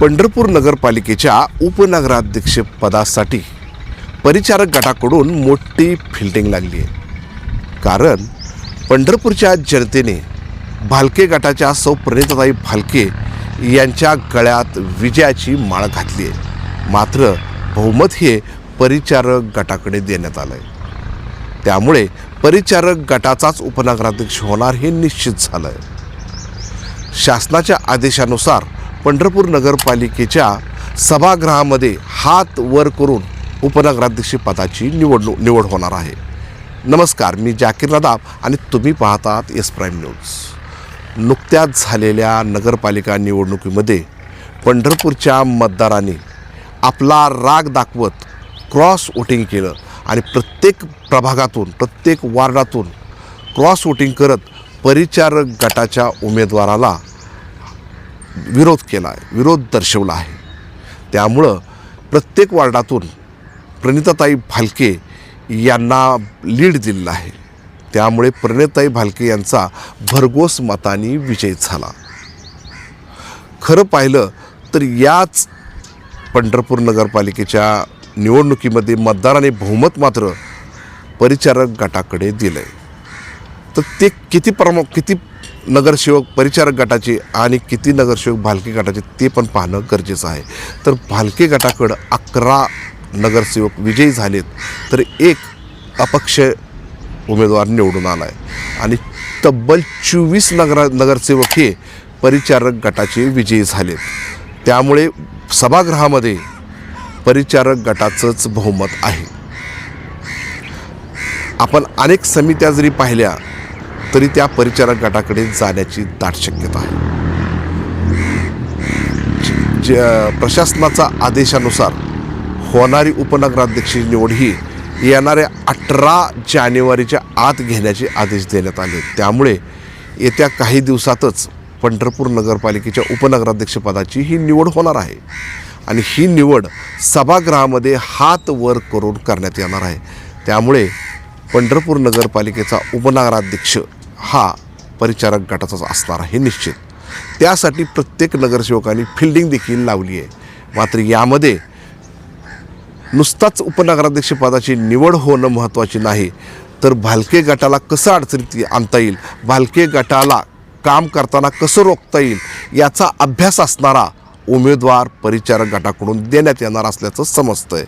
पंढरपूर नगरपालिकेच्या उपनगराध्यक्ष पदासाठी परिचारक गटाकडून मोठी फिल्डिंग लागली आहे. कारण पंढरपूरच्या जनतेने भालके गटाच्या सौ प्रणिताताई भालके यांच्या गळ्यात विजयाची माळ घातली आहे. मात्र बहुमत हे परिचारक गटाकडे देण्यात आलं आहे त्यामुळे परिचारक गटाचाच उपनगराध्यक्ष होणार हे निश्चित झालं आहे शासनाच्या आदेशानुसार पंढरपूर नगरपालिकेच्या सभागृहामध्ये हात वर करून उपनगराध्यक्ष पदाची निवडणूक निवड होणार आहे. नमस्कार मी जाकीर नदाब आणि तुम्ही पाहतात एस प्राईम न्यूज नुकत्याच झालेल्या नगरपालिका निवडणुकीमध्ये पंढरपूरच्या मतदारांनी आपला राग दाखवत क्रॉस वोटिंग केलं आणि प्रत्येक प्रभागातून प्रत्येक वार्डातून क्रॉस वोटिंग करत परिचारक गटाच्या उमेदवाराला विरोध केला आहे विरोध दर्शवला आहे. त्यामुळं प्रत्येक वार्डातून प्रणिताताई भालके यांना लीड दिलेला आहे. त्यामुळे प्रणिताई भालके यांचा भरघोस मताने विजय झाला. खरं पाहिलं तर याच पंढरपूर नगरपालिकेच्या निवडणुकीमध्ये मतदाराने बहुमत मात्र परिचारक गटाकडे दिलं आहे तर ते किती प्रमा किती नगरसेवक परिचारक गटाचे आणि किती नगरसेवक भालके गटाचे ते पण पाहणं गरजेचं आहे. तर भालके गटाकडं अकरा नगरसेवक विजयी झालेत तर एक अपक्ष उमेदवार निवडून आला आहे आणि तब्बल चोवीस नगर नगरसेवक हे परिचारक गटाचे विजयी झालेत. त्यामुळे सभागृहामध्ये परिचारक गटाचंच बहुमत आहे. आपण अनेक समित्या जरी पाहिल्या तरी त्या परिचारक गटाकडे जाण्याची दाट शक्यता आहे. प्रशासनाचा आदेशानुसार होणारी उपनगराध्यक्ष निवड ही येणाऱ्या अठरा जानेवारीच्या आत घेण्याचे आदेश देण्यात आले. त्यामुळे येत्या काही दिवसातच पंढरपूर नगरपालिकेच्या उपनगराध्यक्षपदाची ही निवड होणार आहे आणि ही निवड सभागृहामध्ये हात वर करून करण्यात येणार आहे. त्यामुळे पंढरपूर नगरपालिकेचा उपनगराध्यक्ष हा परिचारक गटाचाच असणार आहे निश्चित. त्यासाठी प्रत्येक नगरसेवकांनी फिल्डिंग देखील लावली आहे. मात्र यामध्ये नुसताच उपनगराध्यक्षपदाची निवड होणं महत्त्वाची नाही. तर भालके गटाला कसं अडचणीत आणता येईल? भालके गटाला काम करताना कसं रोखता येईल? याचा अभ्यास असणारा उमेदवार परिचारक गटाकडून देण्यात येणार असल्याचं समजतं आहे